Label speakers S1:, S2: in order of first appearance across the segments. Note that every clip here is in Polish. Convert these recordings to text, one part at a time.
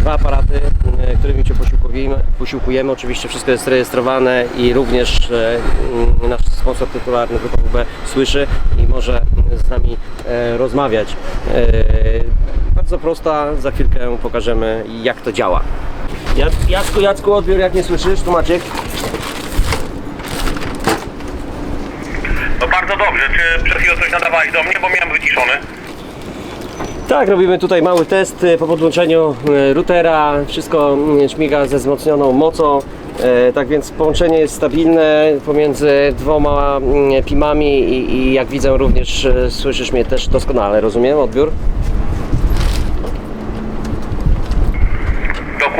S1: dwa aparaty, e, którymi Cię posiłkujemy. posiłkujemy. Oczywiście wszystko jest rejestrowane i również e, mm, nasz sponsor tytularny Grupa WB słyszy i może z nami e, rozmawiać. Bardzo prosta, za chwilkę pokażemy jak to działa. Jac- Jacku, Jacku, odbiór jak nie słyszysz, tu Maciek.
S2: No bardzo dobrze. Czy przed chwilą coś nadawałeś do mnie, bo miałem wyciszony?
S1: Tak, robimy tutaj mały test e, po podłączeniu e, routera. Wszystko mm, śmiga ze wzmocnioną mocą. E, Tak więc połączenie jest stabilne pomiędzy dwoma mm, PIMami i, i jak widzę również słyszysz mnie też doskonale, rozumiem odbiór?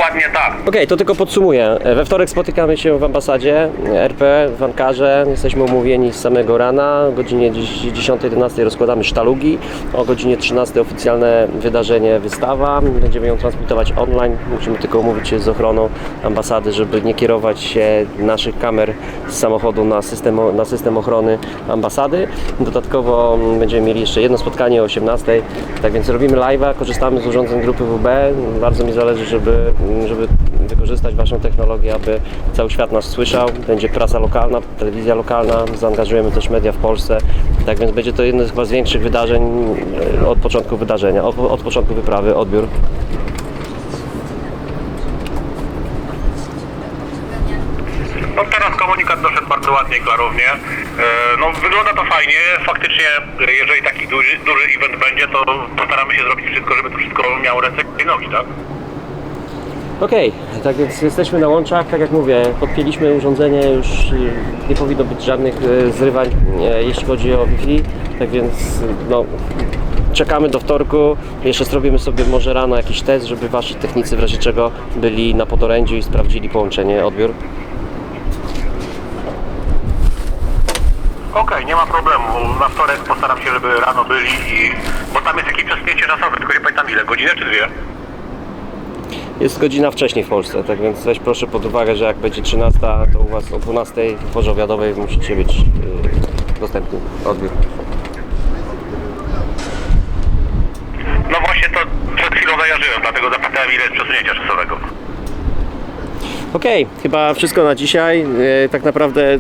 S2: Dokładnie tak.
S1: Okej, to tylko podsumuję. E, We wtorek spotykamy się w ambasadzie RP w Ankarze. Jesteśmy umówieni z samego rana. O godzinie 10-11 rozkładamy sztalugi. O godzinie 13 oficjalne wydarzenie, wystawa. Będziemy ją transmitować online. Musimy tylko umówić się z ochroną ambasady, żeby nie kierować się naszych kamer z samochodu na system, na system ochrony ambasady. Dodatkowo mm, będziemy mieli jeszcze jedno spotkanie o 18. Tak więc robimy live'a, korzystamy z urządzeń grupy WB. Bardzo mi zależy, żeby, żeby wykorzystać Waszą technologię, aby cały świat nas słyszał. Będzie prasa lokalna, telewizja lokalna, zaangażujemy też media w Polsce. Tak więc będzie to jedno z chyba z większych wydarzeń e, od początku wydarzenia, od, od początku wyprawy, odbiór.
S2: No teraz komunikat doszedł bardzo ładnie i klarownie. E, No wygląda to fajnie. Faktycznie, jeżeli taki duży, duży event będzie, to postaramy się zrobić wszystko, żeby to wszystko miało ręce i nogi, tak?
S1: Okej, tak więc jesteśmy na łączach, tak jak mówię, podpięliśmy urządzenie, już y, nie powinno być żadnych y, zrywań, e, jeśli chodzi o Wi-Fi, tak więc no, czekamy do wtorku, jeszcze zrobimy sobie może rano jakiś test, żeby Wasi technicy w razie czego byli na podorędziu i sprawdzili połączenie, odbiór.
S2: Okej, nie ma problemu. Na wtorek postaram się, żeby rano byli i... Bo tam jest jakieś przesunięcie czasowe, tylko nie pamiętam ile, godzinę czy dwie?
S1: Jest godzina wcześniej w Polsce, tak więc weź proszę pod uwagę, że jak będzie 13, to u Was o 12 w porze obiadowej musicie być y, dostępni, odbiór.
S2: No właśnie to przed chwilą zajarzyłem, dlatego zapytałem ile jest przesunięcia czasowego.
S1: Okej, chyba wszystko na dzisiaj. E, tak naprawdę e,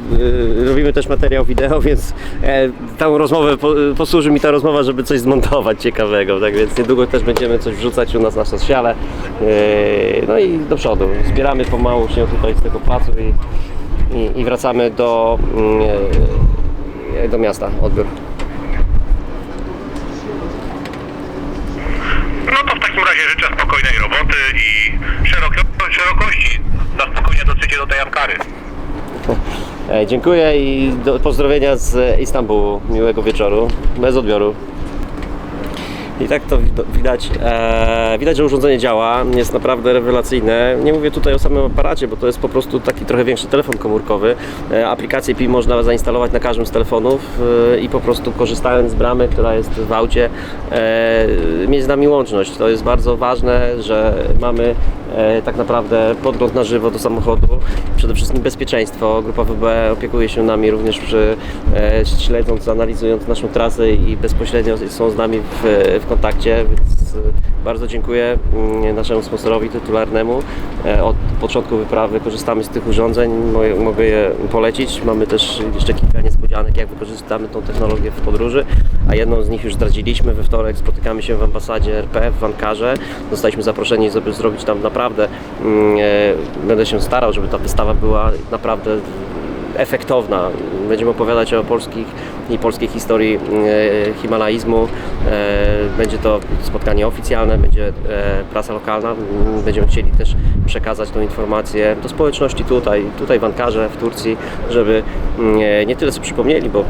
S1: robimy też materiał wideo, więc e, tą rozmowę po, posłuży mi ta rozmowa, żeby coś zmontować ciekawego. Tak więc niedługo też będziemy coś wrzucać u nas na socjale. E, no i do przodu. Zbieramy pomału się tutaj z tego placu i, i, i wracamy do, mm, e, do miasta. Odbiór.
S2: No to w takim razie życzę spokojnej roboty i szeroko, szerokości na spokojnie dotrzecie do tej Ankary.
S1: E, dziękuję i do, pozdrowienia z Istanbulu. Miłego wieczoru. Bez odbioru. I tak to wid- widać. E, widać, że urządzenie działa, jest naprawdę rewelacyjne. Nie mówię tutaj o samym aparacie, bo to jest po prostu taki trochę większy telefon komórkowy. E, aplikację PI można zainstalować na każdym z telefonów e, i po prostu korzystając z bramy, która jest w aucie, mieć z nami łączność. To jest bardzo ważne, że mamy tak naprawdę podgląd na żywo do samochodu. Przede wszystkim bezpieczeństwo. Grupa WB opiekuje się nami również przy, śledząc, analizując naszą trasę i bezpośrednio są z nami w, w kontakcie, więc e, bardzo dziękuję mm, naszemu sponsorowi tytularnemu. E, Od początku wyprawy korzystamy z tych urządzeń, Mo- mogę je polecić. Mamy też jeszcze kilka niespodzianek, jak wykorzystamy tą technologię w podróży, a jedną z nich już zdradziliśmy. We wtorek spotykamy się w ambasadzie RP w Ankarze. Zostaliśmy zaproszeni, żeby zrobić tam naprawdę, mm, e, będę się starał, żeby ta wystawa była naprawdę efektowna. Będziemy opowiadać o polskich i polskiej historii e, himalaizmu. E, będzie to spotkanie oficjalne, będzie e, prasa lokalna. Będziemy chcieli też przekazać tą informację do społeczności tutaj, tutaj w Ankarze, w Turcji, żeby mm, nie tyle sobie przypomnieli, bo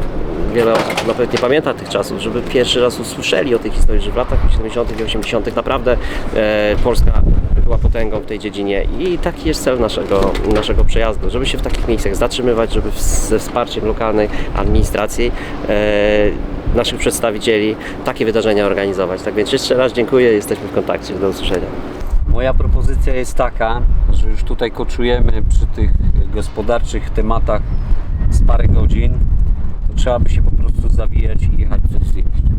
S1: wiele osób nawet nie pamięta tych czasów, żeby pierwszy raz usłyszeli o tej historii, że w latach 70. i 80. naprawdę Polska była potęgą w tej dziedzinie i taki jest cel naszego, naszego przejazdu, żeby się w takich miejscach zatrzymywać, żeby ze wsparciem lokalnej administracji e, naszych przedstawicieli takie wydarzenia organizować. Tak więc jeszcze raz dziękuję, jesteśmy w kontakcie, do usłyszenia.
S3: Moja propozycja jest taka, że już tutaj koczujemy przy tych gospodarczych tematach z parę godzin, to trzeba by się po prostu zawijać i jechać coś zjeść.